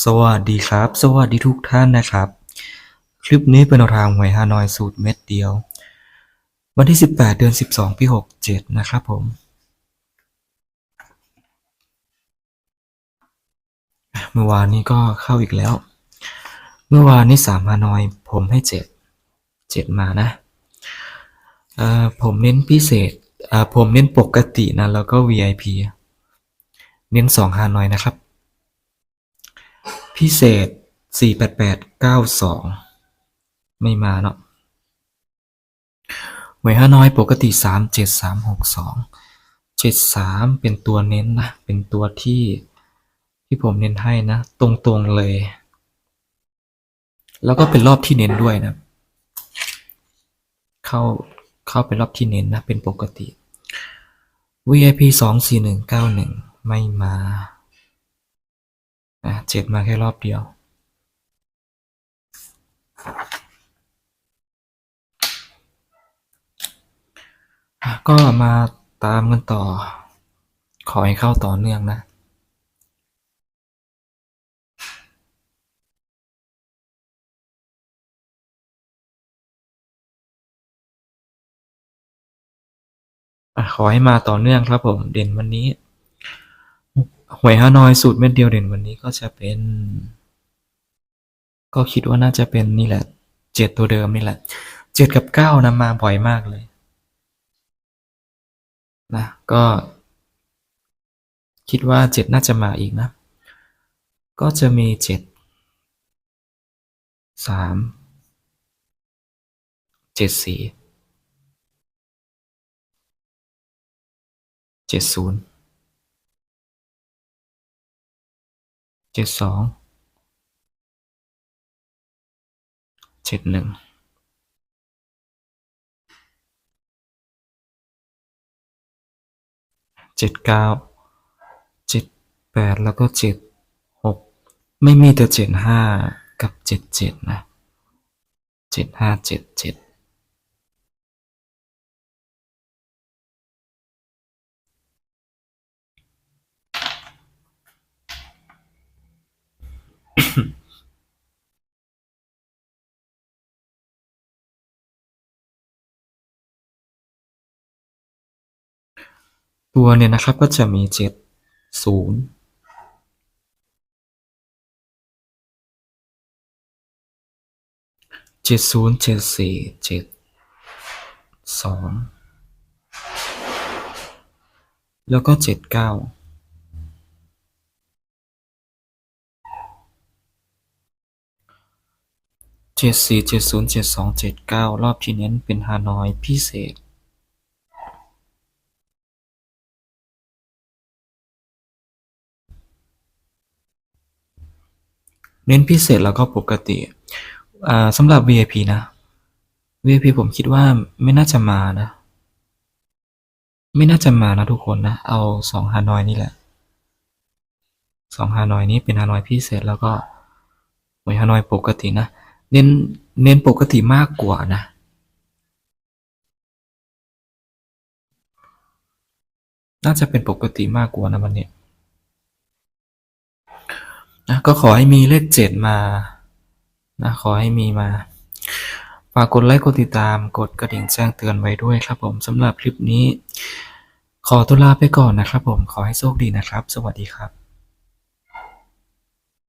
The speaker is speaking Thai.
สวัสดีครับ สวัสดีทุกท่านนะครับ คลิปนี้เป็นแนวทางหวยฮานอยสูตรเม็ดเดียว วันที่ 18 เดือน 12 ปี67 นะครับผม เมื่อวานนี้ก็เข้าอีกแล้ว เมื่อวานนี้สามฮานอยผมให้ 7 7 มานะ ผมเน้นพิเศษ ผมเน้นปกตินะ แล้วก็ VIP เน้น2ฮานอยนะครับ พิเศษ 48892 ไม่มาเนาะหวยห้าน้อยปกติ 37362 73 เป็นตัวเน้นนะ เป็นตัวที่ที่ผมเน้นให้นะ ตรงๆเลย แล้วก็เป็นรอบที่เน้นด้วยนะ เข้าเข้าเป็นรอบที่เน้นนะ เป็นปกติ VIP 24191 ไม่มา อะเจ็ดมาแค่รอบเดียว ก็มาตามกันต่อ ขอให้เข้าต่อเนื่องนะขอให้มาต่อเนื่องครับผมเด่นวันนี้ หวยฮานอยสูตรเม็ดเดียวเด่นวันนี้ก็จะเป็น ก็คิดว่าน่าจะเป็นนี่แหละเจ็ดตัวเดิมนี่แหละเจ็ดกับเก้านะมาบ่อยมากเลยนะก็ คิดว่าเจ็ดน่าจะมาอีกนะ ก็จะมีเจ็ดสามเจ็ดสี่เจ็ดศูนย์ เจ็ดสองเจ็ดหนึ่งเจ็ดเก้าเจ็ดแปดแล้วก็เจ็ดหกไม่มีแต่เจ็ดห้ากับเจ็ดเจ็ดนะเจ็ดห้าเจ็ดเจ็ด ตัวเนี่ยนะครับก็จะมีเจ็ดศูนย์เจ็ดศูนย์เจ็ดสี่เจ็ดสองแล้วก็เจ็ดเก้าเจ็ดสี่เจ็ดศูนย์เจ็ดสองเจ็ดเก้ารอบที่เน้นเป็นฮานอยพิเศษ เน้นพิเศษแล้วก็ปกติอ่าสำหรับ VIP นะ VIP ผมคิดว่าไม่น่าจะมานะ ไม่น่าจะมานะทุกคนนะ เอาสองฮานอยนี่แหละสองฮานอยนี้เป็นฮานอยพิเศษแล้วก็หวยฮานอยปกตินะ เน้นเน้นปกติมากกว่านะ น่าจะเป็นปกติมากกว่านะวันนี้ นะก็ขอให้มีเลขเจ็ดมานะขอให้มีมา ฝากกดไลค์กดติดตามกดกระดิ่งแจ้งเตือนไว้ด้วยครับผมสำหรับคลิปนี้ ขอตัวลาไปก่อนนะครับผมขอให้โชคดีนะครับ สวัสดีครับ